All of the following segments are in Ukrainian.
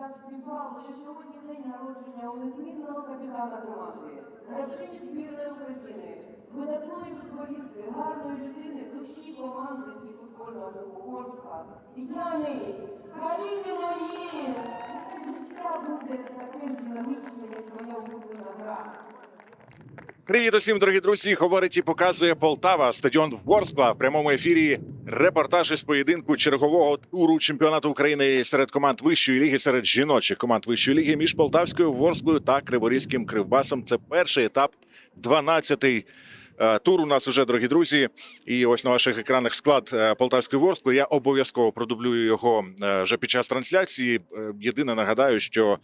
Так співпало, що сьогодні день народження у незмінного капітана команди, гравчині збірної України, Видатної футболістки, гарної людини, душі команди і футбольного клубу Ворскла, Яни Калініної! Життя буде таке ж динамічне, як моя улюблена гра. Привіт усім, дорогі друзі! Говорить і показує Полтава, стадіон Ворскла в прямому ефірі. Репортаж із поєдинку чергового туру чемпіонату України серед команд вищої ліги, серед жіночих команд вищої ліги між Полтавською Ворсклою та Криворізьким Кривбасом. Це перший етап, 12-й е, тур. У нас уже, дорогі друзі. І ось на ваших екранах склад е, Полтавської Ворскли. Я обов'язково продублюю його е, вже під час трансляції. Е, Єдине нагадаю, що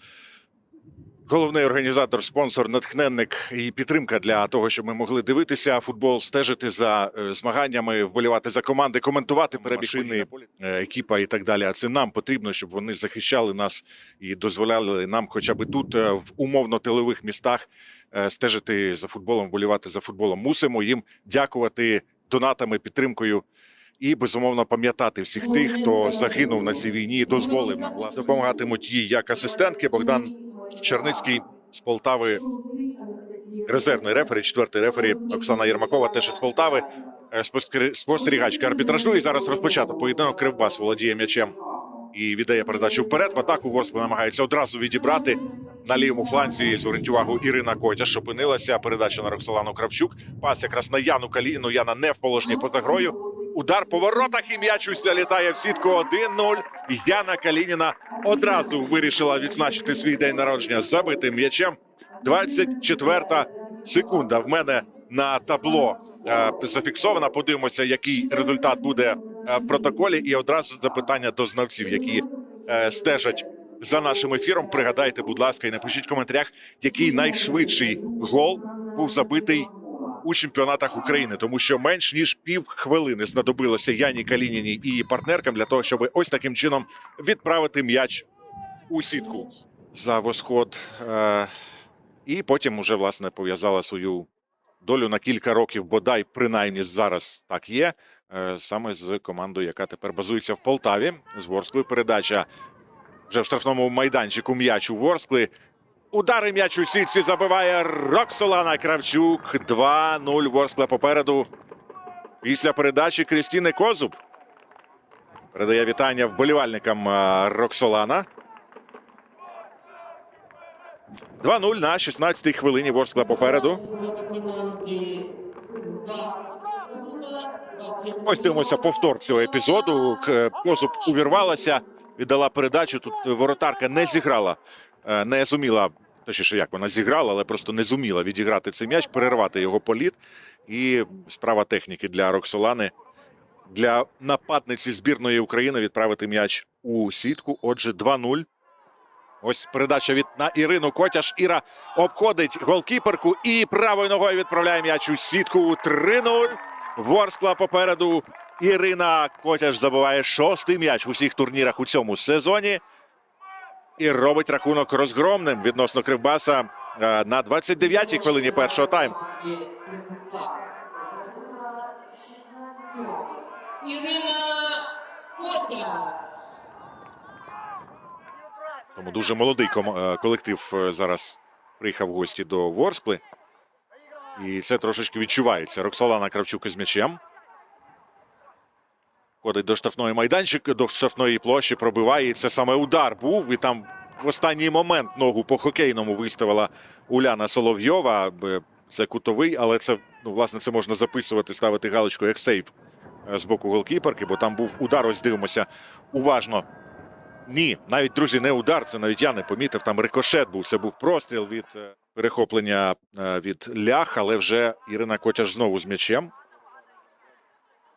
Головний організатор, спонсор, натхненник і підтримка для того, щоб ми могли дивитися футбол, стежити за е, змаганнями, вболівати за команди, коментувати перебіжини, е, екіпа і так далі. А це нам потрібно, щоб вони захищали нас і дозволяли нам, хоча б тут, е, в умовно тилових містах, стежити за футболом, вболівати за футболом. Мусимо їм дякувати донатами, підтримкою. І безумовно пам'ятати всіх тих, хто загинув на цій війні, і дозволив нам власне допомагатимуть їй як асистентки Богдан Черницький з Полтави, резервний рефері, четвертий рефері Оксана Єрмакова, теж із Полтави. Е, Спостерігачка арбітражу. І зараз розпочато поєдинок. Кривбас володіє м'ячем і віддає передачу вперед. В атаку Ворскла намагається одразу відібрати на лівому фланзі. Зверніть увагу Ірина Котяш опинилася. Передача на Роксолану Кравчук. Пас якраз на Яну Каліну. Яна не в положенні грою. Удар по воротах і м'яч уся літає в сітку 1-0. Яна Калініна одразу вирішила відзначити свій день народження забитим м'ячем. 24 секунда в мене на табло е, зафіксована. Подивимося, який результат буде е, в протоколі. І одразу запитання до знавців, які е, стежать за нашим ефіром. Пригадайте, будь ласка, і напишіть в коментарях, який найшвидший гол був забитий у чемпіонатах України, тому що менш ніж пів хвилини знадобилося Яні Калініній і партнеркам для того, щоб ось таким чином відправити м'яч у сітку за восход. Е, і потім уже власне пов'язала свою долю на кілька років, бодай принаймні зараз так є. е, Саме з командою, яка тепер базується в Полтаві. З Ворсклою передача вже в штрафному майданчику м'яч у Ворскли. Удари м'яч у сітці забиває Роксолана Кравчук. 2-0 Ворскла попереду. Після передачі Крістіни Козуб. Передає вітання вболівальникам е, Роксолана. 2-0 на 16-й хвилині Ворскла попереду. Ось дивимося повтор цього епізоду. Козуб увірвалася, віддала передачу. Тут воротарка не зіграла, е, не зуміла. Точніше, як вона зіграла, але просто не зуміла відіграти цей м'яч, перервати його політ. І справа техніки для Роксолани для нападниці збірної України відправити м'яч у сітку. Отже, 2-0. Ось передача від на Ірину Котяш. Іра обходить голкіперку і правою ногою відправляє м'яч у сітку. 3-0. Ворскла попереду. Ірина Котяш забиває шостий м'яч в усіх турнірах у цьому сезоні. І робить рахунок розгромним відносно Кривбаса е, на 29-й хвилині першого тайму. Тому дуже молодий е, колектив е, зараз приїхав в гості до Ворскли. І це трошечки відчувається. Роксолана Кравчук із м'ячем. Ходить до штрафної майданчика, до штрафної площі, пробиває. Це саме удар був. І там в останній момент ногу по хокейному виставила Уляна Соловйова. Це кутовий, але це, ну, власне, це можна записувати, ставити галочку як сейв е, з боку голкіперки, бо там був удар. Ось дивимося уважно. Ні, навіть друзі, не удар. Це навіть я не помітив. Там рикошет був. Це був простріл від е, перехоплення е, від лях, але вже Ірина Котяш знову з м'ячем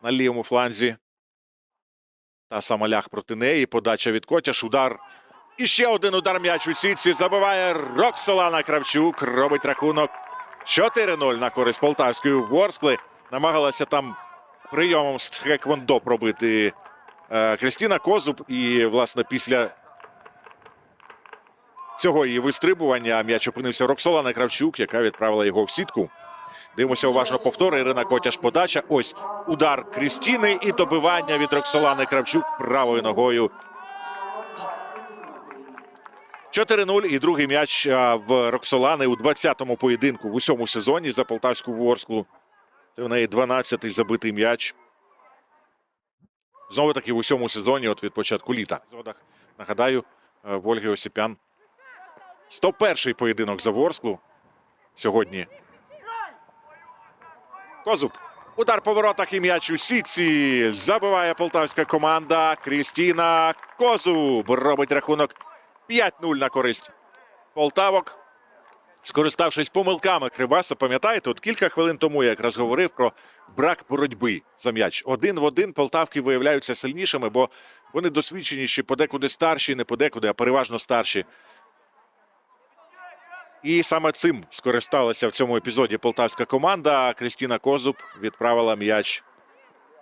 на лівому фланзі. Та сама лях проти неї. Подача від Котяш. Удар. І ще один удар м'яч у сітці. Забиває Роксолана Кравчук. Робить рахунок 4-0 на користь Полтавської Ворскли. намагалася там прийомом з хеквондо пробити е, Кристіна Козуб. І, власне, після цього її вистрибування м'яч опинився Роксолана Кравчук, яка відправила його в сітку. Дивимося уважно повтор. Ірина Котяш подача. Ось удар Крістіни і добивання від Роксолани Кравчук правою ногою. 4-0 і другий м'яч в Роксолани у 20-му поєдинку в усьому сезоні за полтавську Ворсклу. Це в неї 12-й забитий м'яч. Знову таки в усьому сезоні, от від початку літа. Нагадаю, е, в Ольги Осіпян. 101-й поєдинок за Ворсклу сьогодні. Козуб. Удар по воротах і м'яч у сітці. Забиває полтавська команда. Крістіна Козуб робить рахунок 5-0 на користь Полтавок. Скориставшись помилками Кривбаса, пам'ятаєте, от кілька хвилин тому я якраз говорив про брак боротьби за м'яч. Один в один полтавки виявляються сильнішими, бо вони досвідченіші, подекуди старші, не подекуди, а переважно старші. І саме цим скористалася в цьому епізоді полтавська команда. Крістіна Козуб відправила м'яч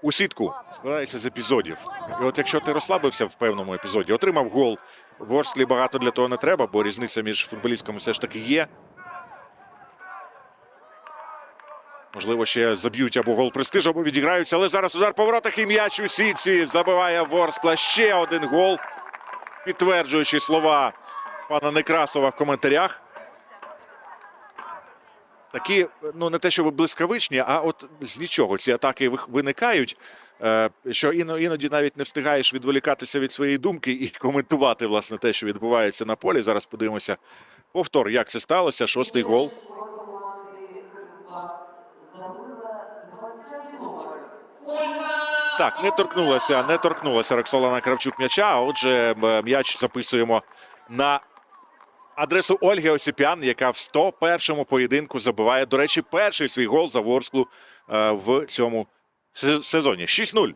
у сітку. Складається з епізодів. І от якщо ти розслабився в певному епізоді, отримав гол. В Ворсклі багато для того не треба, бо різниця між футболістками все ж таки є. Можливо, ще заб'ють або гол престижу, або відіграються. Але зараз удар по воротах і м'яч у сітці. Забиває Ворскла. Ще один гол. Підтверджуючи слова пана Некрасова в коментарях. Такі, ну не те, що блискавичні, а от з нічого ці атаки виникають. е, Що іно- іноді навіть не встигаєш відволікатися від своєї думки і коментувати власне те, що відбувається на полі. Зараз подивимося повтор, як це сталося. Шостий гол. Так, не торкнулася, не торкнулася Роксолана Кравчук м'яча. Отже, м'яч записуємо на адресу Ольги Осіпян, яка в 101-му поєдинку забиває, до речі, перший свій гол за Ворсклу е, в цьому сезоні. 6-0.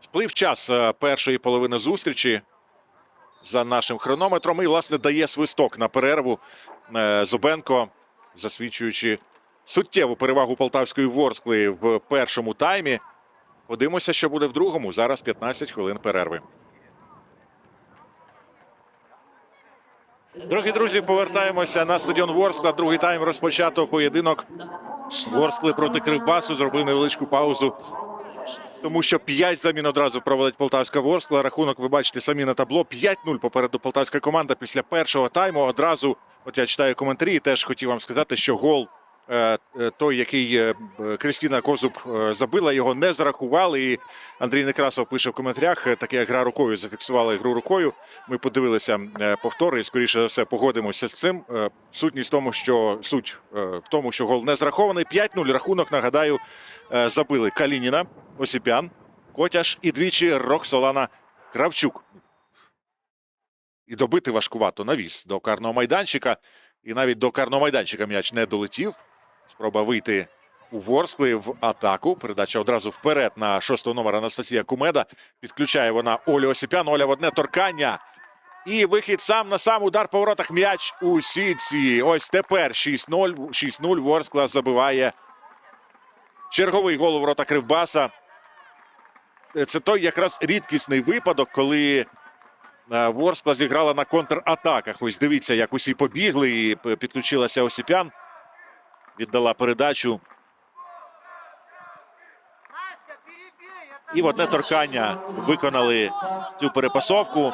Сплив час е, першої половини зустрічі за нашим хронометром. І, власне, дає свисток на перерву е, Зубенко, засвідчуючи суттєву перевагу полтавської Ворскли в першому таймі. Подивимося, що буде в другому. Зараз 15 хвилин перерви. Дорогі друзі, повертаємося на стадіон Ворскла. Другий тайм розпочато поєдинок Ворскли проти Кривбасу. Зробив невеличку паузу, тому що 5 замін одразу проводить полтавська Ворскла. Рахунок, ви бачите, самі на табло. 5-0 попереду полтавська команда після першого тайму. Одразу, от я читаю коментарі, теж хотів вам сказати, що гол. Е, е, Той, який е, Кристіна Козуб забила, його не зарахували. І Андрій Некрасов пише в коментарях: таке гра рукою зафіксували гру рукою. Ми подивилися повтори і скоріше за все погодимося з цим. Сутність в тому, що суть в тому, що гол не зарахований. 5-0 рахунок. Нагадаю, забили Калініна, Осіпян, Котяш і двічі Роксолана Кравчук. І добити важкувато навіс до карного майданчика. І навіть до карного майданчика м'яч не долетів. Спроба вийти у Ворскли в атаку. Передача одразу вперед на шостого номера Анастасія Кумеда. Підключає вона Олю Осіпян. Оля в одне торкання. І вихід сам на сам удар по воротах. М'яч у сітці. Ось тепер 6-0. 6-0. Ворскла забиває черговий гол у ворота Кривбаса. Е, Це той якраз рідкісний випадок, коли е, Ворскла зіграла на контратаках. Ось дивіться, як усі побігли і підключилася Осіпян. Віддала передачу. І в одне торкання виконали цю перепасовку.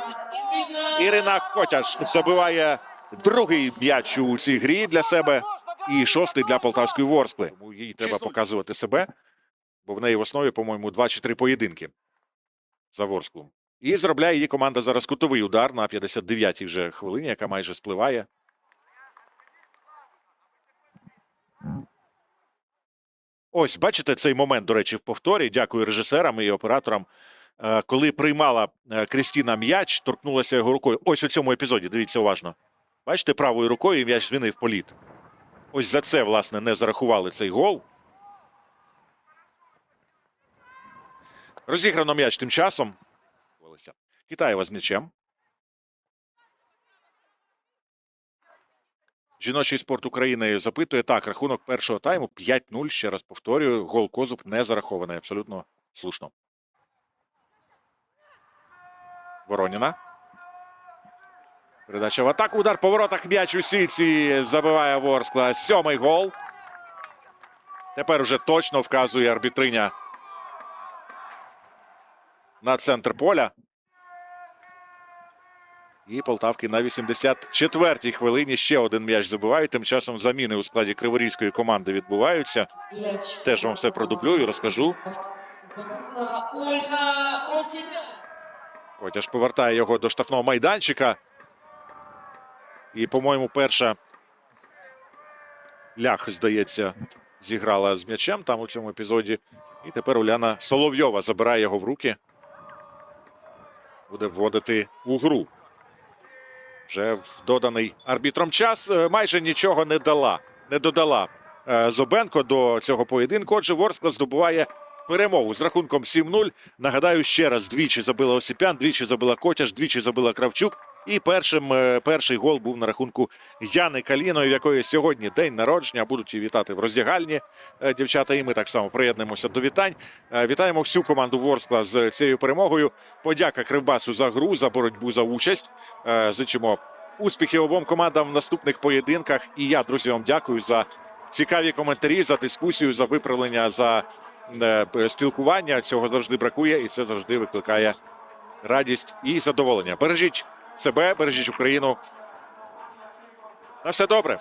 Ірина Котяш забиває другий м'яч у цій грі для себе і шостий для полтавської Ворскли. Тому їй треба показувати себе, бо в неї в основі, по-моєму, два чи три поєдинки за Ворсклу. І заробляє її команда зараз кутовий удар на 59-й вже хвилині, яка майже спливає. Ось, бачите цей момент, до речі, в повторі. Дякую режисерам і операторам. Е, Коли приймала е, Крістіна м'яч, торкнулася його рукою. Ось у цьому епізоді. Дивіться уважно. Бачите, правою рукою м'яч змінив політ. Ось за це, власне, не зарахували цей гол. Розіграно м'яч тим часом. Китаєва з м'ячем. Жіночий спорт України запитує так. Рахунок першого тайму 5-0. Ще раз повторюю. Гол Козуб не зарахований. Абсолютно слушно. Вороніна. Передача в атаку. Удар по воротах. М'яч у сіці. Забиває Ворскла. Сьомий гол. Тепер вже точно вказує арбітриня на центр поля. І Полтавки на 84-й хвилині ще один м'яч забивають. Тим часом заміни у складі криворізької команди відбуваються. Теж вам все продублюю, розкажу. Потяж повертає його до штрафного майданчика. І, по-моєму, перша лях, здається, зіграла з м'ячем там у цьому епізоді. І тепер Уляна Соловйова забирає його в руки. Буде вводити у гру. Вже в доданий арбітром час е, майже нічого не дала, не додала Зубенко Зобенко до цього поєдинку. Отже, Ворскла здобуває перемогу з рахунком 7-0. Нагадаю ще раз: двічі забила Осіпян, двічі забила Котяш, двічі забила Кравчук. І першим е, перший гол був на рахунку Яни Каліної, в якої сьогодні день народження. Будуть її вітати в роздягальні е, дівчата. І ми так само приєднуємося до вітань. Е, Вітаємо всю команду Ворскла з цією перемогою. Подяка Кривбасу за гру, за боротьбу за участь. Зичимо успіхів обом командам в наступних поєдинках. І я, друзі, вам дякую за цікаві коментарі, за дискусію, за виправлення, за спілкування. Цього завжди бракує, і це завжди викликає радість і задоволення. Бережіть себе, бережіть Україну. На все добре.